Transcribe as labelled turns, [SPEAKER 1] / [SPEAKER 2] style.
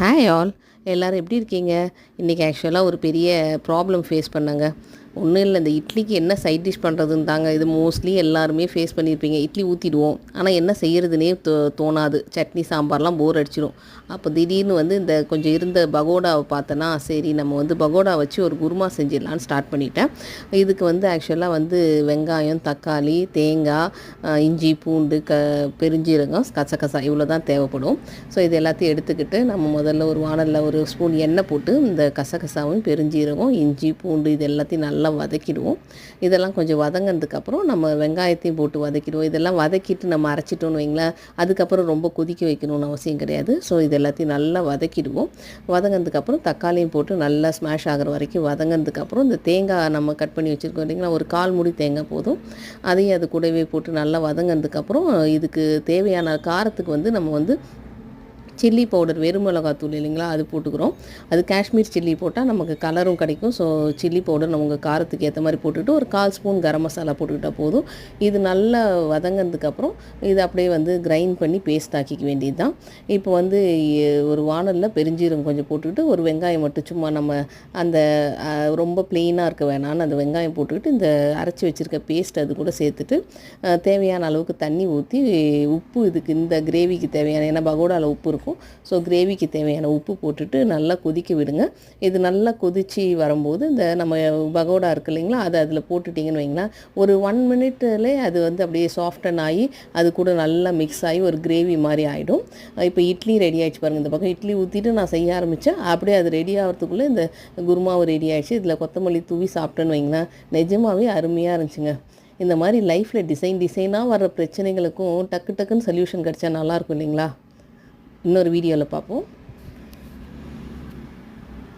[SPEAKER 1] Hi all எல்லோரும் எப்படி இருக்கீங்க? இன்றைக்கி ஆக்சுவலாக ஒரு பெரிய ப்ராப்ளம் ஃபேஸ் பண்ணாங்க. ஒன்றும் இல்லை இந்த இட்லிக்கு என்ன சைட் டிஷ் பண்ணுறதுன்னு தாங்க. இது மோஸ்ட்லி எல்லாருமே ஃபேஸ் பண்ணியிருப்பீங்க இட்லி ஊற்றிடுவோம் ஆனால் என்ன செய்கிறதுனே தோ தோணாது. சட்னி சாம்பார்லாம் போர் அடிச்சிடும் அப்போ திடீர்னு வந்து இந்த கொஞ்சம் இருந்த பகோடாவை பார்த்தோன்னா சரி நம்ம வந்து பகோடா வச்சு ஒரு குருமா செஞ்சிடலான்னு ஸ்டார்ட் பண்ணிட்டேன். இதுக்கு வந்து ஆக்சுவலாக வந்து வெங்காயம் தக்காளி தேங்காய் இஞ்சி பூண்டு க பெருஞ்சீரகம் கசகசா இவ்வளோ தான் தேவைப்படும். ஸோ இது எல்லாத்தையும் எடுத்துக்கிட்டு நம்ம முதல்ல ஒரு வானலில் ஒரு ஸ்பூன் எண்ணெய் போட்டு இந்த கசகசாவும் பெருஞ்சீரகம் இஞ்சி பூண்டு இது எல்லாத்தையும் நல்லா நல்லா வதக்கிடுவோம். இதெல்லாம் கொஞ்சம் வதங்கினதுக்கப்புறம் நம்ம வெங்காயத்தையும் போட்டு வதக்கிடுவோம். இதெல்லாம் வதக்கிட்டு நம்ம அரைச்சிட்டோன்னு வைங்களேன் அதுக்கப்புறம் ரொம்ப கொதிக்க வைக்கணும்னு அவசியம் கிடையாது. ஸோ இது எல்லாத்தையும் நல்லா வதக்கிடுவோம். வதங்கினதுக்கப்புறம் தக்காளியும் போட்டு நல்லா ஸ்மாஷ் ஆகிற வரைக்கும் வதங்கினதுக்கப்புறம் இந்த தேங்காய் நம்ம கட் பண்ணி வச்சுருக்கோம் இல்லைங்களா ஒரு கால் முடி தேங்காய் போதும். அதையும் அது கூடவே போட்டு நல்லா வதங்கினதுக்கப்புறம் இதுக்கு தேவையான காரத்துக்கு வந்து நம்ம வந்து சில்லி பவுடர் வெறும் மிளகாத்தூள் இல்லைங்களா? அது போட்டுக்கிறோம். அது காஷ்மீர் சில்லி போட்டால் நமக்கு கலரும் கிடைக்கும். ஸோ சில்லி பவுடர் நம்ம உங்கள் காரத்துக்கு ஏற்ற மாதிரி போட்டுக்கிட்டு ஒரு கால் ஸ்பூன் கரம் மசாலா போட்டுக்கிட்டால் போதும். இது நல்லா வதங்கினதுக்கப்புறம் இது அப்படியே வந்து கிரைண்ட் பண்ணி பேஸ்ட் ஆக்கிக்க வேண்டியது தான் இப்போ வந்து ஒரு வானலில் பெருஞ்சீரகம் கொஞ்சம் போட்டுக்கிட்டு ஒரு வெங்காயம் மட்டும் சும்மா நம்ம அந்த ரொம்ப ப்ளெயினாக இருக்க வேணாம்னு அந்த வெங்காயம் போட்டுக்கிட்டு இந்த அரைச்சி வச்சுருக்க பேஸ்ட் அது கூட சேர்த்துட்டு தேவையான அளவுக்கு தண்ணி ஊற்றி உப்பு இதுக்கு இந்த கிரேவிக்கு தேவையான ஏன்னா பகோடாவில் உப்பு இருக்கும். ஸோ கிரேவிக்கு தேவையான உப்பு போட்டுட்டு நல்லா கொதிக்க விடுங்க. இது நல்லா கொதிச்சு வரும்போது இந்த நம்ம பகோடா இருக்கு இல்லைங்களா அதை அதில் போட்டுட்டிங்கன்னு வைங்களேன். ஒரு ஒன் மினிட்லே அது வந்து அப்படியே சாஃப்டன் ஆகி அது கூட நல்லா மிக்ஸ் ஆகி ஒரு கிரேவி மாதிரி ஆகிடும் இப்போ இட்லி ரெடி ஆகிடுச்சு பாருங்கள் இந்த பக்கம் இட்லி ஊற்றிட்டு நான் செய்ய ஆரம்பித்தேன் அப்படியே அது ரெடி ஆகிறதுக்குள்ளே இந்த குருமாவும் ரெடி ஆகிடுச்சு இதில் கொத்தமல்லி தூவி சாப்பிட்டேன்னு வைங்களேன். நிஜமாவே அருமையாக இருந்துச்சுங்க. இந்த மாதிரி லைஃப்பில் டிசைன் டிசைனாக வர்ற பிரச்சனைகளுக்கும் டக்கு டக்குன்னு சொல்யூஷன் கிடச்சா நல்லாயிருக்கும் இல்லைங்களா? இன்னொரு வீடியோவில் பார்ப்போம்.